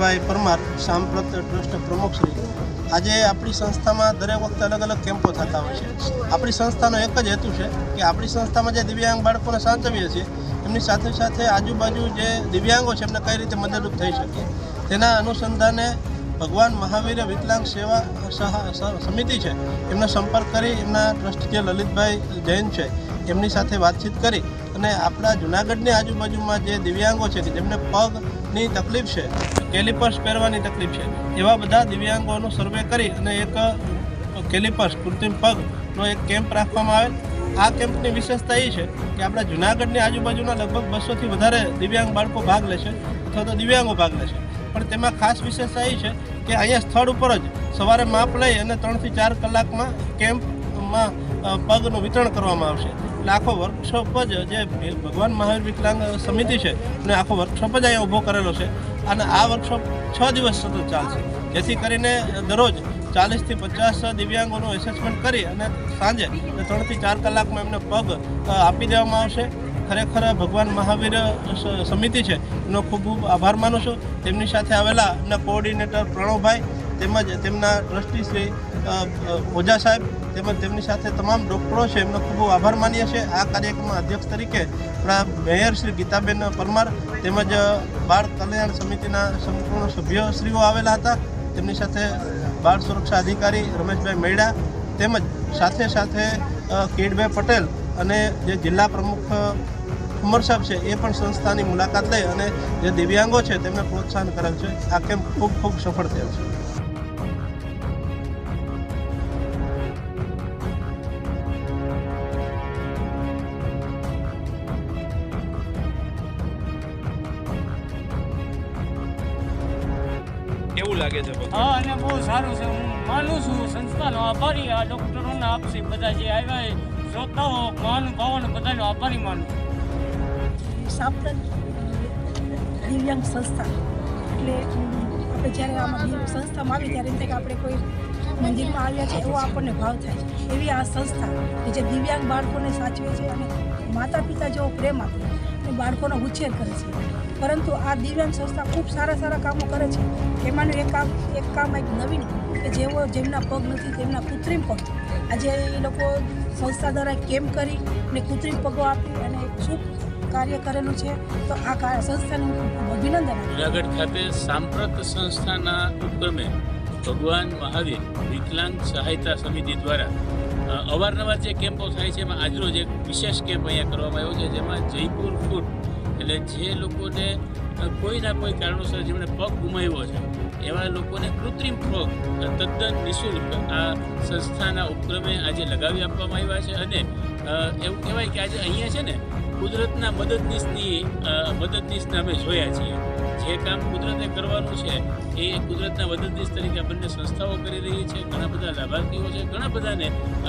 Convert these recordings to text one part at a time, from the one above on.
રમેશભાઈ પરમાર, સાંપ્રત ટ્રસ્ટ પ્રમુખ શ્રી. આજે આપણી સંસ્થામાં દરેક વખતે અલગ અલગ કેમ્પો થતા હોય છે. આપણી સંસ્થાનો એક જ હેતુ છે કે આપણી સંસ્થામાં જે દિવ્યાંગ બાળકોને સાચવીએ છીએ, એમની સાથે સાથે આજુબાજુ જે દિવ્યાંગો છે, એમને કઈ રીતે મદદરૂપ થઈ શકે તેના અનુસંધાને ભગવાન મહાવીર વિકલાંગ સેવા સમિતિ છે, એમનો સંપર્ક કરી એમના ટ્રસ્ટી જે લલિતભાઈ જૈન છે, એમની સાથે વાતચીત કરી અને આપણા જુનાગઢની આજુબાજુમાં જે દિવ્યાંગો છે કે જેમને પગની તકલીફ છે. કેલિપર્સ પહેરવાની તકલીફ છે. એવા બધા દિવ્યાંગોનો સર્વે કરી અને એક કેલિપર્સ, કૃત્રિમ પગનો એક કેમ્પ રાખવામાં આવેલ. આ કેમ્પની વિશેષતા એ છે કે આપણા જુનાગઢની આજુબાજુના લગભગ બસોથી વધારે દિવ્યાંગ બાળકો ભાગ લે છે અથવા તો દિવ્યાંગો ભાગ લે છે. પણ તેમાં ખાસ વિશેષતા એ છે કે અહીંયા સ્થળ ઉપર જ સવારે માપ લઈ અને ત્રણથી ચાર કલાકમાં કેમ્પમાં પગનું વિતરણ કરવામાં આવશે. આખો વર્કશોપ જ જે ભગવાન મહાવીર વિકલાંગ સમિતિ છે અને આખો વર્કશોપ જ અહીંયા ઊભો કરેલો છે. અને આ વર્કશોપ છ દિવસ સતત ચાલશે. જેથી કરીને દરરોજ ચાલીસથી પચાસ દિવ્યાંગોનું એસેસમેન્ટ કરી અને સાંજે ત્રણથી ચાર કલાકમાં એમને પગ આપી દેવામાં આવશે. ખરેખર ભગવાન મહાવીર સમિતિ છે, એનો ખૂબ ખૂબ આભાર માનું છું. તેમની સાથે આવેલા એમના કોઓર્ડિનેટર પ્રણવભાઈ તેમજ તેમના ટ્રસ્ટી શ્રી ઓઝા સાહેબ તેમજ તેમની સાથે તમામ ડૉક્ટરો છે, એમનો ખૂબ આભાર માનીએ છીએ. આ કાર્યક્રમમાં અધ્યક્ષ તરીકે આપણા મેયર શ્રી ગીતાબેન પરમાર તેમજ બાળ કલ્યાણ સમિતિના સંપૂર્ણ સભ્યશ્રીઓ આવેલા હતા. તેમની સાથે બાળ સુરક્ષા અધિકારી રમેશભાઈ મેડા તેમજ સાથે સાથે કિડભાઈ પટેલ અને જે જિલ્લા પ્રમુખ ઉમર સાહેબ છે, એ પણ સંસ્થાની મુલાકાત લઈ અને જે દિવ્યાંગો છે, તેમને પ્રોત્સાહન કરેલ છે. આ કેમ્પ ખૂબ ખૂબ સફળ થયો છે. લાગે છે હા અને બહુ સારું છે. હું માનું છું સંસ્થાનો આભારી આ ડૉક્ટરોના આપશે બધા જે આવ્યા શ્રોતાઓ મહાનુભાવોને બધાનો આભારી માનું સાપ્તાહિક દિવ્યાંગ સંસ્થા. એટલે આપણે જ્યારે આમાં સંસ્થામાં આવી ત્યારે એમ આપણે કોઈ મંદિરમાં આવ્યા છે એવો આપણને ભાવ થાય છે. એવી આ સંસ્થા કે જે દિવ્યાંગ બાળકોને સાચવે છે અને માતા પિતા જેવો પ્રેમ આપે અને બાળકોનો ઉછેર કરે છે. પરંતુ આ દિવ્યાંગ સંસ્થા ખૂબ સારા સારા કામો કરે છે. એમાંનું એક કામ એક કામ એક નવીન કે જેઓ જેમના પગ નથી તેમના કૃત્રિમ પગ. આજે એ લોકો સંસ્થા દ્વારા કેમ્પ કરી અને કૃત્રિમ પગો આપી અને શુભ કાર્ય કરેલું છે, તો આ સંસ્થાને હું અભિનંદન જુનાગઢ ખાતે સાંપ્રત સંસ્થાના ઉપક્રમે ભગવાન મહાવીર વિકલાંગ સહાયતા સમિતિ દ્વારા અવારનવાર જે કેમ્પો થાય છે, એમાં આજરોજ એક વિશેષ કેમ્પ અહીંયા કરવામાં આવ્યો છે, જેમાં જયપુર ફૂડ એટલે જે લોકોને કોઈના કોઈ કારણોસર જેમણે પગ ગુમાવ્યો છે, એવા લોકોને કૃત્રિમ પગ તદ્દન નિઃશુલ્ક આ સંસ્થાના ઉપક્રમે આજે લગાવી આપવામાં આવ્યા છે, અને એવું કહેવાય કે આજે અહીંયા છે ને કુદરતના મદદનીશની મદદનીશને અમે જોયા છીએ. જે કામ કુદરતે કરવાનું છે, એ કુદરતના મદદનીશ તરીકે બંને સંસ્થાઓ કરી રહી છે. ઘણા બધા લાભાર્થીઓ છે. ઘણા બધાને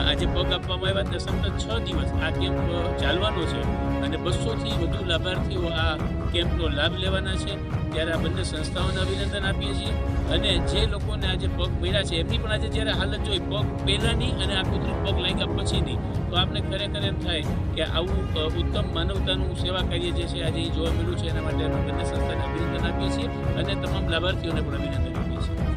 આજે પગ આપવામાં આવ્યા તે સતત છ દિવસ આ કેમ્પ ચાલવાનો છે અને બસોથી વધુ લાભાર્થીઓ આ કેમ્પનો લાભ લેવાના છે. ત્યારે આ બંને સંસ્થાઓને અભિનંદન આપીએ છીએ. અને જે લોકોને આજે પગ મળ્યા છે, એમની પણ આજે જ્યારે હાલત જોઈ, પગ પહેલાંની અને આ કુદરત પગ લાગ્યા પછીની, તો આપણે ખરેખર એમ થાય કે આવું ઉત્તમ માનવતાનું સેવા કાર્ય જે છે આજે જોવા મળ્યું છે, એના માટે અમે બંને સંસ્થાને અભિનંદન આપીએ છીએ અને તમામ લાભાર્થીઓને પણ અભિનંદન આપીએ છીએ.